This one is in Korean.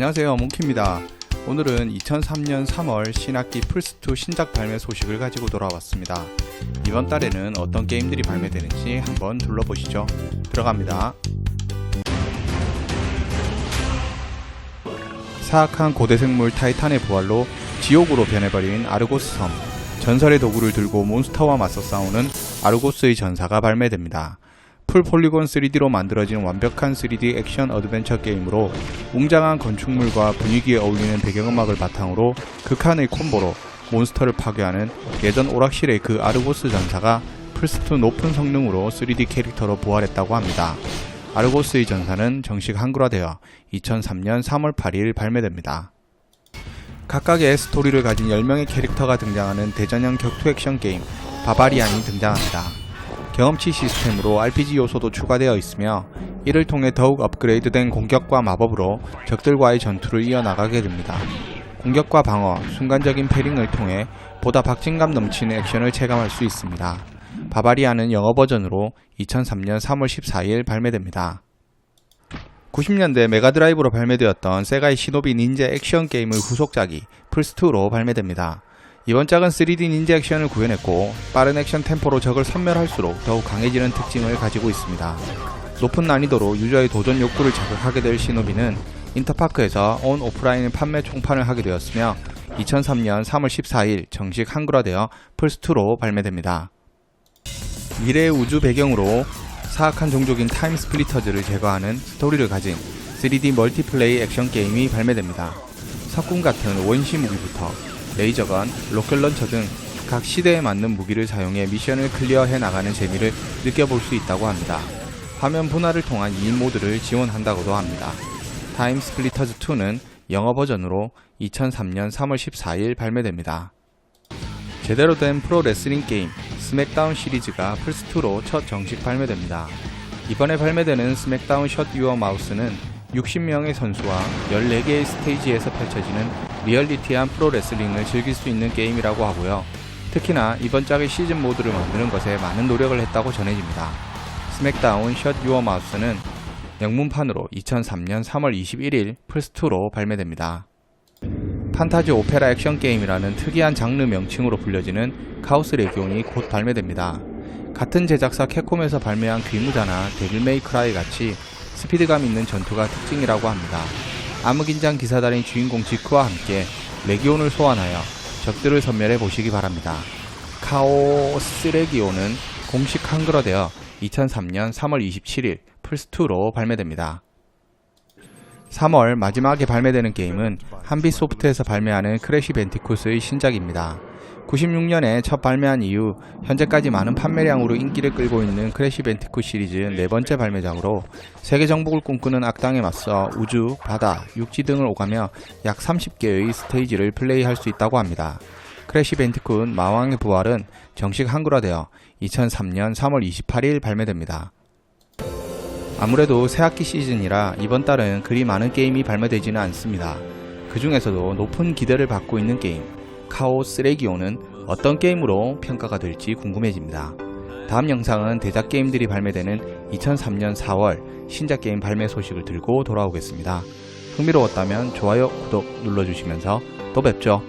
안녕하세요. 몽키입니다. 오늘은 2003년 3월 신학기 플스2 신작 발매 소식을 가지고 돌아왔습니다. 이번 달에는 어떤 게임들이 발매되는지 한번 둘러보시죠. 들어갑니다. 사악한 고대 생물 타이탄의 부활로 지옥으로 변해버린 아르고스 섬. 전설의 도구를 들고 몬스터와 맞서 싸우는 아르고스의 전사가 발매됩니다 풀 폴리곤 3D로 만들어진 완벽한 3D 액션 어드벤처 게임으로 웅장한 건축물과 분위기에 어울리는 배경음악을 바탕으로 극한의 콤보로 몬스터를 파괴하는 예전 오락실의 그 아르고스 전사가 플스2 높은 성능으로 3D 캐릭터로 부활했다고 합니다. 아르고스의 전사는 정식 한글화되어 2003년 3월 8일 발매됩니다. 각각의 스토리를 가진 10명의 캐릭터가 등장하는 대전형 격투 액션 게임 바바리안이 등장합니다. 경험치 시스템으로 RPG 요소도 추가되어 있으며 이를 통해 더욱 업그레이드된 공격과 마법으로 적들과의 전투를 이어나가게 됩니다. 공격과 방어, 순간적인 패링을 통해 보다 박진감 넘치는 액션을 체감할 수 있습니다. 바바리아는 영어 버전으로 2003년 3월 14일 발매됩니다. 90년대 메가드라이브로 발매되었던 세가의 시노비 닌자 액션 게임의 후속작이 플스2로 발매됩니다. 이번 작은 3D 닌자 액션을 구현했고 빠른 액션 템포로 적을 섬멸할수록 더욱 강해지는 특징을 가지고 있습니다. 높은 난이도로 유저의 도전 욕구를 자극하게 될 시노비는 인터파크에서 온 오프라인 판매 총판을 하게 되었으며 2003년 3월 14일 정식 한글화되어 플스2로 발매됩니다. 미래의 우주 배경으로 사악한 종족인 타임 스플리터즈를 제거하는 스토리를 가진 3D 멀티플레이 액션 게임이 발매됩니다. 석궁 같은 원시 무기부터 레이저건, 로켓 런처 등 각 시대에 맞는 무기를 사용해 미션을 클리어해 나가는 재미를 느껴볼 수 있다고 합니다. 화면 분할을 통한 2인 모드를 지원한다고도 합니다. 타임 스플리터즈 2는 영어 버전으로 2003년 3월 14일 발매됩니다. 제대로 된 프로 레슬링 게임 스맥다운 시리즈가 플스2로 첫 정식 발매됩니다. 이번에 발매되는 스맥다운 샷 유어 마우스는 60명의 선수와 14개의 스테이지에서 펼쳐지는 리얼리티한 프로 레슬링을 즐길 수 있는 게임이라고 하고요. 특히나 이번 짝의 시즌 모드를 만드는 것에 많은 노력을 했다고 전해집니다. 스맥다운 샷 유어 마우스는 영문판으로 2003년 3월 21일 플스2로 발매됩니다. 판타지 오페라 액션 게임이라는 특이한 장르 명칭으로 불려지는 카오스 레기온이 곧 발매됩니다. 같은 제작사 캡콤에서 발매한 귀무자나 데빌 메이 크라이 같이 스피드감 있는 전투가 특징이라고 합니다. 암흑인장 기사단의 주인공 지크와 함께 레기온을 소환하여 적들을 섬멸해 보시기 바랍니다. 카오스 레기온은 공식 한글화 되어 2003년 3월 27일 플스2로 발매됩니다. 3월 마지막에 발매되는 게임은 한빛소프트에서 발매하는 크래시 벤티쿠스의 신작입니다. 96년에 첫 발매한 이후 현재까지 많은 판매량으로 인기를 끌고 있는 크래시 벤티쿠 시리즈 네 번째 발매작으로 세계 정복을 꿈꾸는 악당에 맞서 우주, 바다, 육지 등을 오가며 약 30개의 스테이지를 플레이할 수 있다고 합니다. 크래시 벤티쿠 마왕의 부활은 정식 한글화되어 2003년 3월 28일 발매됩니다. 아무래도 새학기 시즌이라 이번 달은 그리 많은 게임이 발매되지는 않습니다. 그 중에서도 높은 기대를 받고 있는 게임, 카오 쓰레기오는 어떤 게임으로 평가가 될지 궁금해집니다. 다음 영상은 대작 게임들이 발매되는 2003년 4월 신작 게임 발매 소식을 들고 돌아오겠습니다. 흥미로웠다면 좋아요, 구독 눌러주시면서 또 뵙죠.